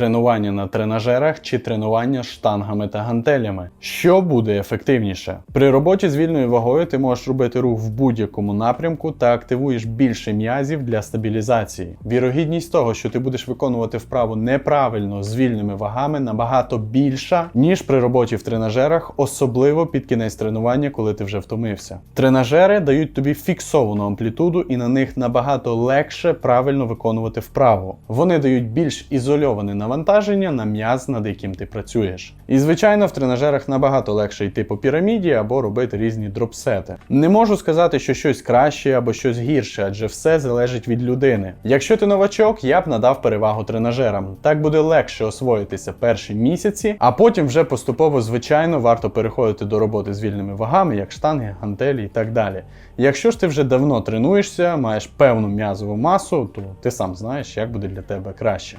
тренування на тренажерах чи тренування штангами та гантелями. Що буде ефективніше? При роботі з вільною вагою ти можеш робити рух в будь-якому напрямку та активуєш більше м'язів для стабілізації. Вірогідність того, що ти будеш виконувати вправу неправильно з вільними вагами, набагато більша, ніж при роботі в тренажерах, особливо під кінець тренування, коли ти вже втомився. Тренажери дають тобі фіксовану амплітуду і на них набагато легше правильно виконувати вправу. Вони дають більш ізольоване навантаження на м'яз, над яким ти працюєш. І звичайно, в тренажерах набагато легше йти по піраміді або робити різні дропсети. Не можу сказати, що щось краще або щось гірше, адже все залежить від людини. Якщо ти новачок, я б надав перевагу тренажерам. Так буде легше освоїтися перші місяці, а потім вже поступово, звичайно, варто переходити до роботи з вільними вагами, як штанги, гантелі і так далі. Якщо ж ти вже давно тренуєшся, маєш певну м'язову масу, то ти сам знаєш, як буде для тебе краще.